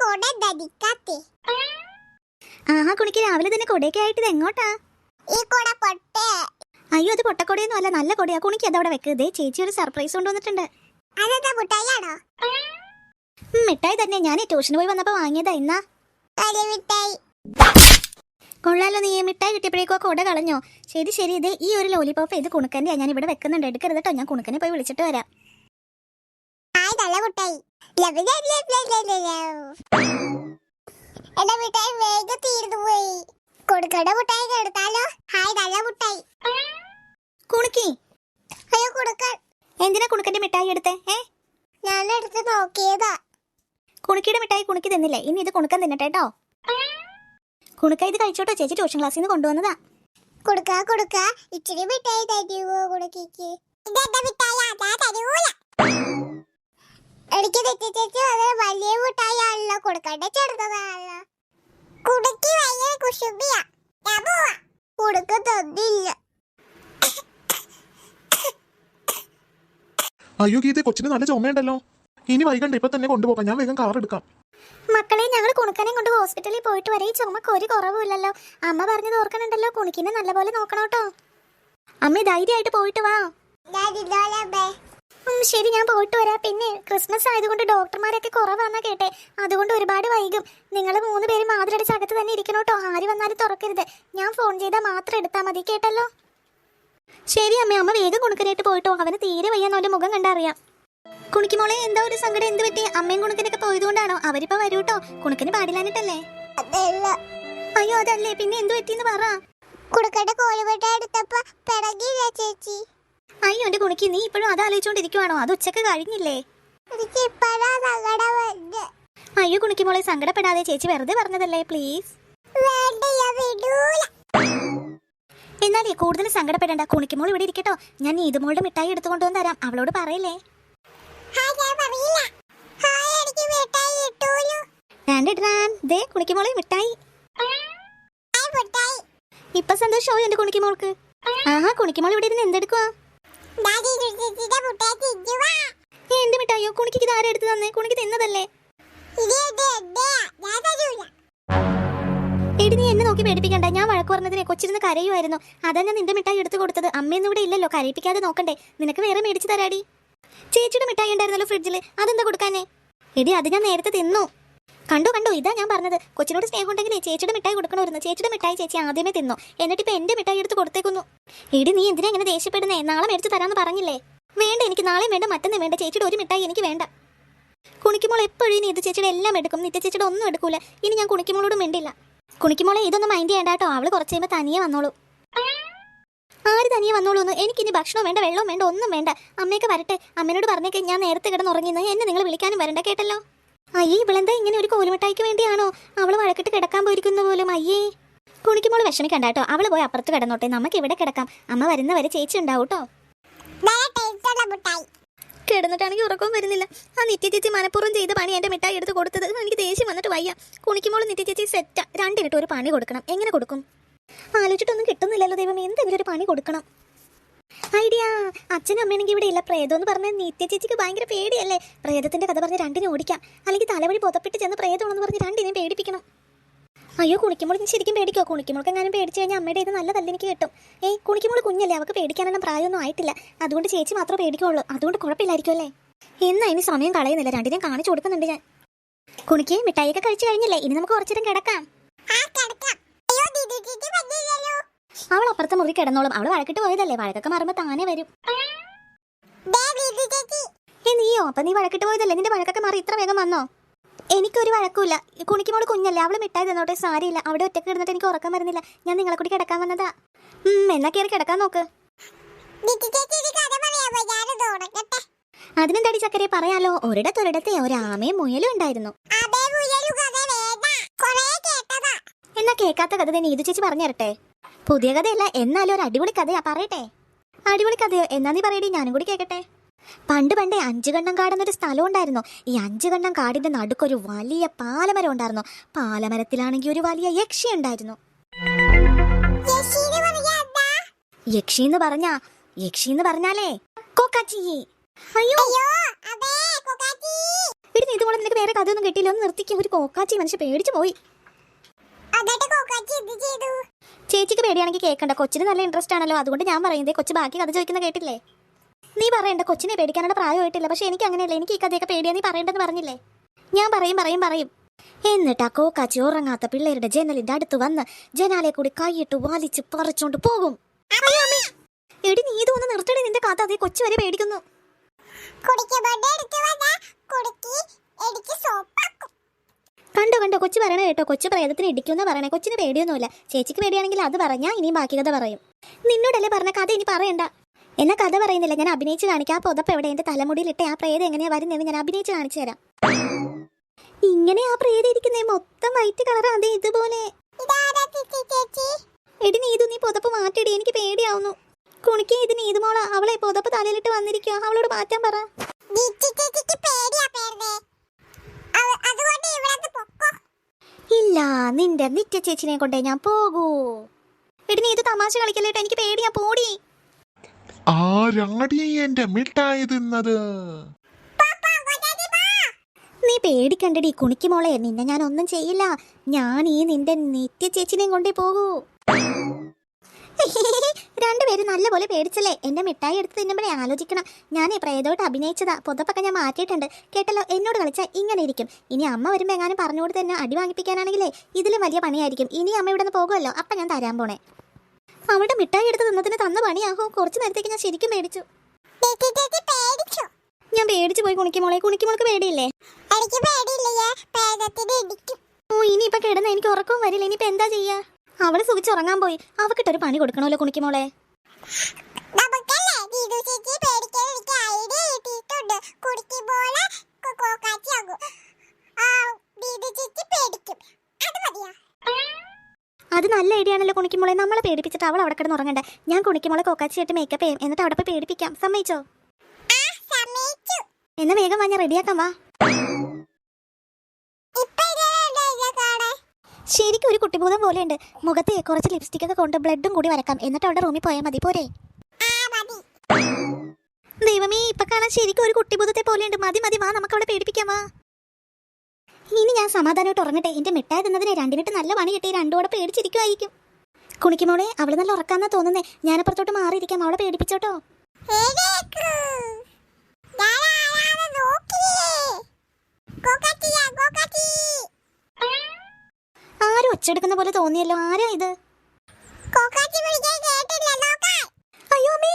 കൊട ധരിക്കാത്തെ. ആഹാ കുണിക്ക് രാവിലെ തന്നെ കൊടയൊക്കെ ആയിട്ട് ഇത് എങ്ങോട്ടാ? ഈ കൊട പൊട്ടേ. അയ്യോ അത് പൊട്ടക്കൊടയൊന്നും അല്ല നല്ല കൊടയാ. കുണിക്ക് അതവിടെ വെക്ക്. ദേ ചേച്ചി ഒരു സർപ്രൈസ് കൊണ്ടുവന്നിട്ടുണ്ട്. അതെന്താ മുട്ടായിയാണോ ഉം, മിഠായി തന്നെ. ഞാൻ ട്യൂഷന് പോയി വന്നപ്പോ വാങ്ങിയതാ എന്നാ മിഠായി. കൊള്ളാലോ നീ മിഠായി കിട്ടിയപ്പോഴേക്കും കൊട കളഞ്ഞോ. ശരി ശരി ഇത് ഈ ഒരു ലോലിപോപ്പ് ഇത് കുണുക്കന്റെ ഞാൻ ഇവിടെ വെക്കുന്നുണ്ട്. എടുക്കരുത് കേട്ടോ. ഞാൻ കുണുക്കനെ പോയി വിളിച്ചിട്ട് വരാം. നല്ല മുട്ടായി. എന്റെ മിഠായി വേഗം തീർന്നു പോയി. കൊടുക്കട മുട്ടായി എടുത്താലോ ഹായ് നല്ല മുട്ടായി. കുണുക്കി. അയ്യോ കൊടുക്കാൻ. എന്തിനാ കുണുക്കന്റെ മിഠായി എടുത്തേ? ഏ? ഞാൻ എടുത്ത് നോക്കിയതാ. കുണുക്കിയുടെ മിഠായി കുണുക്കി തന്നില്ലേ? ഇനി ഇത് കുണുക്കൻ തിന്നട്ടെ കേട്ടോ കുണുക്ക ഇത് കഴിച്ചോട്ടോ? ചേച്ചി ട്യൂഷൻ ക്ലാസ്സിൽ നിന്ന് കൊണ്ടുവന്നതാ. കൊടുക്ക കൊടുക്ക. ഇച്ചിരി മിഠായി തരുവോ കുണുക്കിക്ക്? ഇതെന്റെ മിഠായി? അതാ തരൂല. എനിക്ക് തെറ്റിച്ചു അത് വലിയ മിഠായിയാണല്ലോ കൊടുക്കണ്ട ചെറുതാണല്ലോ കുടുക്കി ഭയങ്കര കുശുബിയാ ഞാൻ പോവാ. കുടുക്ക് തന്നില്ല. അയ്യോ ഗീത കൊച്ചിന് നല്ല ചുമയുണ്ടല്ലോ. ഇനി വൈകണ്ട ഇപ്പൊ തന്നെ കൊണ്ടുപോകാം. ഞാൻ വേഗം കാർ എടുക്കാം. മക്കളെ ഞങ്ങൾ കുണുക്കനെ കൊണ്ട് ഹോസ്പിറ്റലിൽ പോയിട്ട് വരെ ഈ ചുമക്ക് ഒരു കുറവുമില്ലല്ലോ. അമ്മ പറഞ്ഞത് ഓർക്കണുണ്ടല്ലോ കുണുക്കിനെ നല്ലപോലെ നോക്കണോട്ടോ കേട്ടോ. അമ്മ ധൈര്യമായിട്ട് പോയിട്ട് വാ. ശരി ഞാൻ പോയിട്ട് വരാം. പിന്നെ ക്രിസ്മസ് ആയതുകൊണ്ട് ഡോക്ടർമാരൊക്കെ കുറവാന്നാ കേട്ടെ. അതുകൊണ്ട് ഒരുപാട് വൈകും. നിങ്ങൾ മൂന്ന് പേര് മാതിരടിച്ച് അകത്ത് തന്നെ ഇരിക്കണം കേട്ടോ. ആര് വന്നാലും തുറക്കരുത്. ഞാൻ ഫോൺ ചെയ്താൽ മാത്രം എടുത്താൽ മതി കേട്ടല്ലോ? ശരി അമ്മ അമ്മ വേഗം കുണുക്കനായിട്ട് പോയിട്ടോ. അവന് തീരെ വയ്യാന്ന് അവന്റെ മുഖം കണ്ടറിയാം. കുണിക്കുമോളെ എന്താ ഒരു സങ്കടം? എന്ത് പറ്റി? അമ്മയും കുണുക്കനൊക്കെ പോയതുകൊണ്ടാണോ? അവരിപ്പോ വരൂ കേട്ടോ. കുണുക്കന് പാടില്ലാനിട്ടല്ലേ അയ്യോ അതല്ലേ. പിന്നെ എന്ത് പറ്റിയെന്ന് പറ. കുടുക്കയുടെ കോഴിവട്ട എടുത്തപ്പോ പിടങ്ങില്ല ചേച്ചി? അയ്യോ എന്റെ കുണിക്ക് നീ ഇപ്പോഴും അത് ആലോചിച്ചോണ്ടിരിക്കുവാണോ? അത് ഉച്ചയ്ക്ക് കഴിഞ്ഞില്ലേ? അയ്യോ കുണിക്ക് മോളെ സങ്കടപ്പെടാതെ ചേച്ചി വെറുതെ പറഞ്ഞതല്ലേ പ്ലീസ് എന്നാലേ കൂടുതൽ സങ്കടപ്പെടേണ്ട. കുണിക്കുമോൾ ഇവിടെ ഇരിക്കട്ടോ. ഞാൻ നീതുമോളുടെ മിഠായി എടുത്തുകൊണ്ട് വന്ന് തരാം. അവളോട് പറയില്ലേ? ദേ കുണിക്കുമോളെ മിഠായി. ഇപ്പൊ സന്തോഷമാവും എന്റെ കുണിക്കുമോൾക്ക് ആഹാ കുണിക്കുമോൾ ഇവിടെ ഇരുന്ന് എന്തെടുക്കുവാ? എന്റെ മിഠായിയോ കുണിക്ക് ഇത് ആരും എടുത്ത് തന്നെ കുണിക്ക് തിന്നതല്ലേ എടി നീ എന്നെ നോക്കി പേടിപ്പിക്കണ്ട ഞാൻ വഴക്ക് പറഞ്ഞതിനെ കൊച്ചിരുന്ന് കരയുമായിരുന്നു അതാ നിന്റെ മിഠായി എടുത്തു കൊടുത്തത് അമ്മയൊന്നും ഇവിടെ ഇല്ലല്ലോ കരയിപ്പിക്കാതെ നോക്കണ്ടേ നിനക്ക് വേറെ മേടിച്ചു തരാടി ചേച്ചിയുടെ മിഠായി ഉണ്ടായിരുന്നല്ലോ ഫ്രിഡ്ജിൽ അതെന്താ കൊടുക്കാനേ എടി അത് ഞാൻ നേരത്തെ തിന്നു കണ്ടു കണ്ടു ഇതാ ഞാൻ പറഞ്ഞത്. കൊച്ചിനോട് സ്നേഹം ഉണ്ടെങ്കിലേ ചേച്ചിയുടെ മിഠായി കൊടുക്കണമായിരുന്നു. ചേച്ചിയുടെ മിഠായി ചേച്ചി ആദ്യമേ തിന്നു. എന്നിട്ട് ഇപ്പൊ എന്റെ മിഠായി എടുത്ത് കൊടുത്തേക്കുന്നു. ഇടി നീ എന്തിനാ ഇങ്ങനെ ദേഷ്യപ്പെടുന്നേ? നാളെ മേടിച്ച് തരാമെന്ന് പറഞ്ഞില്ലേ? വേണ്ട എനിക്ക് നാളെ വേണ്ട മറ്റന്നും വേണ്ട. ചേച്ചിയുടെ ഒരു മിഠായി എനിക്ക് വേണ്ട. കുണിക്കുമ്പോൾ എപ്പോഴും ഇനി ഇത് ചേച്ചിയുടെ എല്ലാം എടുക്കും. നിത്യ ചേച്ചിയുടെ ഒന്നും എടുക്കൂല. ഇനി ഞാൻ കുണിക്കുമോളോട് മിണ്ടില്ല. കുണിക്കുമോളെ ഇതൊന്നും മൈൻഡ് ചെയ്യേണ്ട കേട്ടോ അവൾ കുറച്ച് കഴിയുമ്പോൾ തനിയെ വന്നോളൂ. ആര് തനിയെ വന്നോളൂ എന്ന്? എനിക്കിനി ഭക്ഷണം വേണ്ട വെള്ളവും വേണ്ട ഒന്നും വേണ്ട. അമ്മയൊക്കെ വരട്ടെ. അമ്മേനോട് പറഞ്ഞേക്കെ ഞാൻ നേരത്തെ കിടന്നുറങ്ങിയെന്ന് എന്നെ നിങ്ങൾ വിളിക്കാനും വരണ്ട. കേട്ടല്ലോ? അയ്യേ ഇവളെന്താ ഇങ്ങനെ ഒരു കോലുമിട്ടായിക്ക് വേണ്ടിയാണോ? അവൾ വഴക്കിട്ട് കിടക്കാൻ പോയിരിക്കുന്ന പോലും അയ്യേ. കുണിക്കുമ്പോൾ വിഷമിക്കണ്ട കേട്ടോ. അവൾ പോയി അപ്പുറത്ത് കിടന്നോട്ടെ. നമുക്ക് ഇവിടെ കിടക്കാം. അമ്മ വരുന്നവരെ ചേച്ചി ഉണ്ടാവൂട്ടോ കേട്ടോ. കിടന്നിട്ടാണെങ്കിൽ ഉറക്കവും വരുന്നില്ല. ആ നിത്യ ചേച്ചി മനഃപൂർവം ചെയ്ത പണി എന്റെ മിഠായി എടുത്ത് കൊടുത്തത് എനിക്ക് ദേഷ്യം വന്നിട്ട് വയ്യ. കുണിക്കുമ്പോൾ നിത്യ ചേച്ചി സെറ്റാ രണ്ടിനിട്ട് ഒരു പണി കൊടുക്കണം. എങ്ങനെ കൊടുക്കും? ആലോചിച്ചിട്ടൊന്നും കിട്ടുന്നില്ലല്ലോ ദൈവം എന്തെങ്കിലും ഒരു പണി കൊടുക്കണം. ഐഡിയ. അച്ഛനും അമ്മയാണെങ്കിൽ ഇവിടെ ഇല്ല. പ്രേതം എന്ന് പറഞ്ഞാൽ നിത്യ ചേച്ചിക്ക് ഭയങ്കര പേടിയല്ലേ? പ്രേതത്തിന്റെ കഥ പറഞ്ഞ് രണ്ടിനെ ഓടിക്കാം. അല്ലെങ്കിൽ തലവഴി പുതപ്പിട്ട് ചെന്ന് പ്രേതമാണെന്ന് പറഞ്ഞ് രണ്ടിനെയും പേടിപ്പിക്കണം. അയ്യോ കുണിക്കുമ്പോൾ ഞാൻ ശരിക്കും പേടിക്കോ? കുണിക്കുമ്പോൾ എങ്ങാനും പേടിച്ചു കഴിഞ്ഞാൽ അമ്മയുടെ ഇത് നല്ല തല്ല് എനിക്ക് കിട്ടും. ഏയ് കുണിക്കുമ്പോൾ കുഞ്ഞല്ലേ? അവൾക്ക് പേടിക്കാനുള്ള പ്രായമൊന്നും ആയിട്ടില്ല. അതുകൊണ്ട് ചേച്ചി മാത്രമേ പേടിക്കുള്ളൂ. അതുകൊണ്ട് കുഴപ്പമില്ലായിരിക്കും അല്ലേ? എന്നാ ഇനി സമയം കളയുന്നില്ല. രണ്ടിനെയും കാണിച്ചു കൊടുക്കുന്നുണ്ട് ഞാൻ. കുണിക്ക് മിഠായിയൊക്കെ കഴിച്ചു കഴിഞ്ഞില്ലേ? ഇനി നമുക്ക് കുറച്ചേരം കിടക്കാം. അവൾ അപ്പുറത്തെ മുറി കിടന്നോളും. അവൾ വഴക്കിട്ട് പോയതല്ലേ? വഴക്കൊക്കെ മാറുമ്പോൾ താനെ വരും. ഏ നീയോ? അപ്പൊ നീ വഴക്കിട്ട് പോയതല്ലേ? നിന്റെ വഴക്കൊക്കെ മാറി ഇത്ര വേഗം വന്നോ? എനിക്കൊരു വഴക്കുമില്ല. കുണിക്കുമ്പോൾ കുഞ്ഞല്ലേ? അവൾ മിഠായി തന്നോട്ടെ സാരിയില്ല. അവിടെ ഒറ്റയ്ക്ക് കിടന്നിട്ട് എനിക്ക് ഉറക്കം വരുന്നില്ല. ഞാൻ നിങ്ങളെ കൂടി കിടക്കാൻ വന്നതാ. ഉം എന്നാ കയറി കിടക്കാൻ നോക്ക്. അതിനെന്താടി ചക്കരെ പറയാലോ? ഒരിടത്തൊരിടത്തെ ഒരാമയും മുയലും ഉണ്ടായിരുന്നു. എന്നാ കേൾക്കാത്ത കഥ നീതു ചേച്ചി പറഞ്ഞു തരട്ടെ പുതിയ കഥയല്ല എന്നാലും ഒരു അടിപൊളി കഥയാ പറയട്ടെ. അടിപൊളി കഥയോ? എന്നാ നീ പറയടി ഞാനും കൂടി കേക്കട്ടെ. പണ്ട് പണ്ടേ അഞ്ചു കണ്ണം കാടന്നൊരു സ്ഥലം ഉണ്ടായിരുന്നു ഈ അഞ്ചു കണ്ണം കാടിന്റെ നടുക്കൊരു വലിയ പാലമരം ഉണ്ടായിരുന്നു. പാലമരത്തിലാണെങ്കിൽ ഒരു വലിയ യക്ഷി ഉണ്ടായിരുന്നു. യക്ഷി എന്ന് പറഞ്ഞാ യക്ഷി എന്ന് പറഞ്ഞാലേ കൊക്കാച്ചി. അയ്യോ. ഇതുപോലെ നിനക്ക് വേറെ കഥയൊന്നും കിട്ടിയില്ല. ഒന്ന് നിർത്തിക്കുക ഒരു കോക്കാച്ചി മനുഷ്യ പേടിച്ചു പോയി. ചേച്ചിക്ക് പേടിയാണെങ്കിൽ കേൾക്കണ്ട കൊച്ചിന് നല്ല ഇൻട്രസ്റ്റ് ആണല്ലോ. അതുകൊണ്ട് ഞാൻ പറയുന്നത് കൊച്ചു ബാക്കി കഥ ചോദിക്കുന്ന കേട്ടില്ലേ? നീ പറയണ്ട. കൊച്ചിനെ പേടിക്കാനുള്ള പ്രായമായിട്ടില്ല. പക്ഷെ എനിക്ക് അങ്ങനെയല്ല. എനിക്ക് ഈ കഥയൊക്കെ പേടിയാ. നീ പറയണ്ടെന്ന് പറഞ്ഞില്ലേ? ഞാൻ പറയും പറയും പറയും. എന്നിട്ട് ആ കോക്കാച്ചി ഉറങ്ങാത്ത പിള്ളേരുടെ ജനലിന്റെ അടുത്ത് വന്ന് ജനാലെ കൂടി കൈയിട്ട് വലിച്ച് പറിച്ചോണ്ട് പോകും. എടി നീ ഇതൊന്ന് നിർത്തണേ നിന്റെ കഥ അതേ കൊച്ചു വരെ പേടിക്കുന്നു. കുടിക്കുമ്പോണ്ട് എടുത്തു വന്ന കുടുക്കി എനിക്ക് സോപ്പാക്കും കണ്ടോ കണ്ടോ കൊച്ചു പറയണ കേട്ടോ കൊച്ചു പ്രേതത്തിന് ഇടിക്കുമെന്ന് പറയണേ. കൊച്ചിന് പേടിയൊന്നുമില്ല. ചേച്ചിക്ക് പേടിയാണെങ്കിൽ അത് പറഞ്ഞാൽ ഇനി ബാക്കി കഥ പറയും. നിന്നോടല്ലേ പറഞ്ഞ കഥ ഇനി പറയണ്ട. എന്നാ കഥ പറയുന്നില്ല ഞാൻ അഭിനയിച്ച് കാണിക്കാം. ആ പുതപ്പ് എവിടെ? എന്റെ തലമുടിയിലിട്ട് ആ പ്രേതം എങ്ങനെയാ വരുന്നതെന്ന് ഞാൻ അഭിനയിച്ച് കാണിച്ചു തരാം. ഇങ്ങനെ ആ പ്രേതം ഇരിക്കുന്നേ മൊത്തം വൈറ്റ് കളറാ അതെ ഇതുപോലെ. എടി നീതു നീ പുതപ്പ് മാറ്റിടി എനിക്ക് പേടിയാവുന്നു. കുണിക്കേ ഇത് നീതുമോളാ അവളെ പുതപ്പ് തലയിലിട്ട് വന്നിരിക്കുക അവളോട് മാറ്റാൻ പറ ദിച്ചി ചേച്ചിക്ക് പേടിയാ പേരുന്നേ അവ- അതുകൊണ്ട് ഇവിടെ പൊക്കോ ഇല്ല നിന്റെ നിത്യ ചേച്ചിനെ കൊണ്ടേ ഞാൻ പോകൂ. എടി നീ ഇത് തമാശ കളിക്കല്ലേട്ടോ എനിക്ക് പേടിയാ പോടി. ആരാടി എന്റെ മിഠായി തിന്നത്? നീ പേടിക്കണ്ടടി കുണിക്ക് മോളെ നിന്നെ ഞാൻ ഒന്നും ചെയ്യില്ല. ഞാൻ ഈ നിന്റെ നിത്യ ചേച്ചിനെയും കൊണ്ടേ പോകൂ. രണ്ടുപേരും നല്ലപോലെ പേടിച്ചല്ലേ? എന്റെ മിഠായി എടുത്ത് തിന്നുമ്പോഴേ ആലോചിക്കണം. ഞാൻ പ്രേതോട്ട് അഭിനയിച്ചതാ. പുതപ്പൊക്കെ ഞാൻ മാറ്റിയിട്ടുണ്ട്. കേട്ടല്ലോ? എന്നോട് കളിച്ചാൽ ഇങ്ങനെ ഇരിക്കും. ഇനി അമ്മ വരുമ്പോൾ എങ്ങാനും പറഞ്ഞുകൊടുത്ത് എന്നെ അടി വാങ്ങിപ്പിക്കാനാണെങ്കിലേ ഇതിലും വലിയ പണിയായിരിക്കും. ഇനി അമ്മ ഇവിടെ നിന്ന് പോകുമല്ലോ. അപ്പം ഞാൻ തരാൻ പോണേ. അവിടെ മിഠായി എടുത്ത് തിന്നതിന് തന്ന പണിയാകും കുറച്ച് നേരത്തേക്ക് ഞാൻ ശരിക്കും മേടിച്ചു ഞാൻ പേടിച്ചു പോയി കുണിക്കുമോളെ കുണിക്കുമോൾക്ക് പേടിയില്ലേ? ഓ ഇനിയിപ്പൊ കിടന്ന എനിക്ക് ഉറക്കവും വരില്ല. ഇനിയിപ്പോ എന്താ ചെയ്യാ? അവൾ സുഖിച്ച് ഉറങ്ങാൻ പോയി. അവക്കിട്ടൊരു പണി കൊടുക്കണമല്ലോ കുണിക്കുമോളെ അത് നല്ല ഐഡിയ ആണല്ലോ കുണിക്കുമോളെ നമ്മളെ പേടിപ്പിച്ചിട്ട് അവൾ അവിടെ കിടന്ന് ഉറങ്ങണ്ട. ഞാൻ കുണിക്കുമോളെ കൊക്കാച്ചിയായിട്ട് മേക്കപ്പ് ചെയ്യും. എന്നിട്ട് അവിടെ പോയി പേടിപ്പിക്കാം. സമ്മതിച്ചു? എന്നാ വേഗം വാ ഞാൻ റെഡിയാക്കാം വാ. ശരിക്കും ഒരു കുട്ടിഭൂതം പോലെയുണ്ട്. മുഖത്ത് കുറച്ച് ലിപ്സ്റ്റിക് ഒക്കെ കൊണ്ട് ബ്ലഡും കൂടി വരക്കാം. എന്നിട്ട് അവിടെ റൂമിൽ പോയാൽ മതി. പോരെ? ദൈവമേ ഇപ്പൊ കാണാൻ ശരിക്കും ഒരു കുട്ടിഭൂതത്തെ പോലെയുണ്ട്. മതി മതി വാ നമുക്ക് അവിടെ പേടിപ്പിക്കാമോ ഇനി ഞാൻ സമാധാനമായിട്ട് ഉറങ്ങട്ടെ. എന്റെ മിഠായി തിന്നതിനെ രണ്ടിനിട്ട് നല്ല പണി കിട്ടി. രണ്ടോടെ പേടിച്ചിരിക്കുമായിരിക്കും കുണിക്കുമോളെ അവൾ നല്ല ഉറക്കാന്നാ തോന്നുന്നേ. ഞാനപ്പുറത്തോട്ട് മാറിയിരിക്കാം. അവളെ പേടിപ്പിച്ചോട്ടോ. നോക്കിയേ. കോക്കാച്ചിയാ, കോക്കാച്ചി. ആരും പോലെ തോന്നിയല്ലോ. ആരാ ഇത്. അയ്യോ അമ്മേ.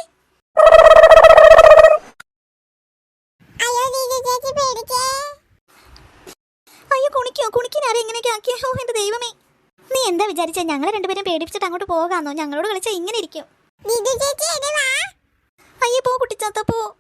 അയ്യോ, കുണിക്കോ കുണിക്കിനാരെ ആക്കിയോ? എന്റെ ദൈവമേ. നീ എന്താ വിചാരിച്ച? ഞങ്ങളെ രണ്ടുപേരും പേടിപ്പിച്ചിട്ട് അങ്ങോട്ട് പോകാന്നോ? ഞങ്ങളോട് കളിച്ചാൽ ഇങ്ങനെ ഇരിക്കും. അയ്യേ പോ കുട്ടിച്ചാത്ത പോ.